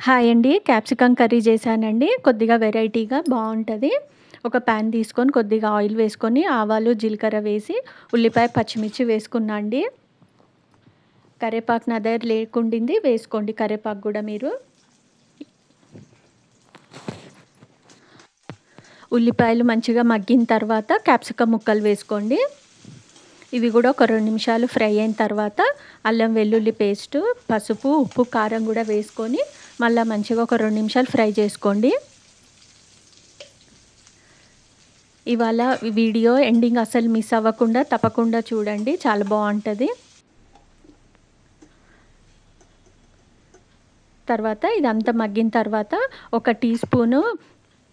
Hi అండి. Capsicum curry చేశానండి. కొద్దిగా వెరైటీగా బాగుంటుంది. ఒక ప్యాన్ తీసుకొని కొద్దిగా ఆయిల్ వేసుకొని ఆవాలు జీలకర్ర వేసి ఉల్లిపాయ పచ్చిమిర్చి వేసుకున్నా అండి. కరేపాకు నా దగ్గర లేకుండింది. వేసుకోండి కరేపాకు కూడా మీరు. ఉల్లిపాయలు మంచిగా మగ్గిన తర్వాత క్యాప్సికమ్ ముక్కలు వేసుకోండి. ఇవి కూడా ఒక రెండు నిమిషాలు ఫ్రై అయిన తర్వాత అల్లం వెల్లుల్లి పేస్టు పసుపు ఉప్పు కారం కూడా వేసుకొని మళ్ళీ మంచిగా ఒక రెండు నిమిషాలు ఫ్రై చేసుకోండి. ఇవాళ వీడియో ఎండింగ్ అసలు మిస్ అవ్వకుండా తప్పకుండా చూడండి చాలా బాగుంటుంది. తర్వాత ఇదంతా మగ్గిన తర్వాత ఒక టీ స్పూను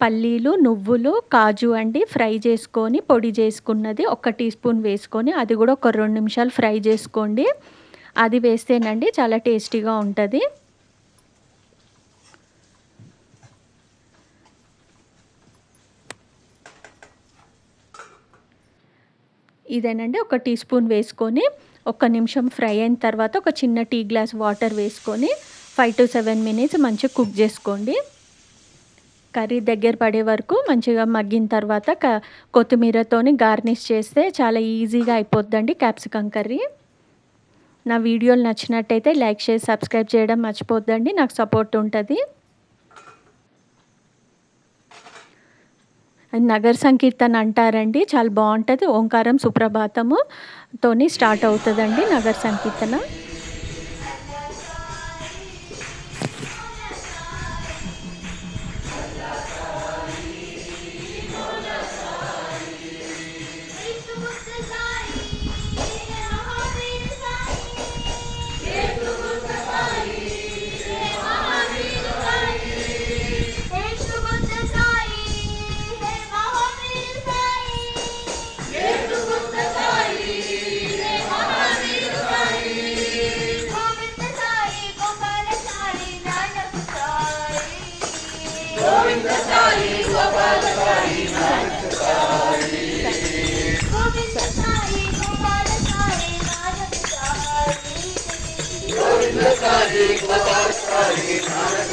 పల్లీలు నువ్వులు కాజు అండి ఫ్రై చేసుకొని పొడి చేసుకున్నది ఒక టీ స్పూన్ వేసుకొని అది కూడా ఒక రెండు నిమిషాలు ఫ్రై చేసుకోండి. అది వేస్తేనండి చాలా టేస్టీగా ఉంటుంది. ఇదేనండి. ఒక టీ స్పూన్ వేసుకొని ఒక నిమిషం ఫ్రై అయిన తర్వాత ఒక చిన్న టీ గ్లాస్ వాటర్ వేసుకొని ఫైవ్ టు సెవెన్ మినిట్స్ మంచిగా కుక్ చేసుకోండి. కర్రీ దగ్గర పడే వరకు మంచిగా మగ్గిన తర్వాత క కొత్తిమీరతోని గార్నిష్ చేస్తే చాలా ఈజీగా అయిపోద్దండి క్యాప్సికమ్ కర్రీ. నా వీడియోలు నచ్చినట్టయితే లైక్ చేసి సబ్స్క్రైబ్ చేయడం మర్చిపోద్దండి. నాకు సపోర్ట్ ఉంటుంది. నగర సంకీర్తన అంటారండి. చాలా బాగుంటుంది. ఓంకారం సుప్రభాతము తోని స్టార్ట్ అవుతుందండి నగర సంకీర్తన.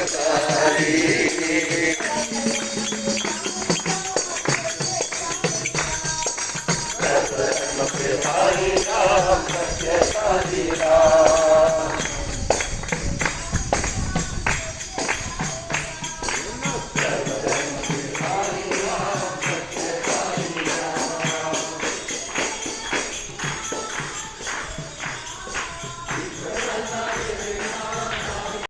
Hare Ram, Hare Ram.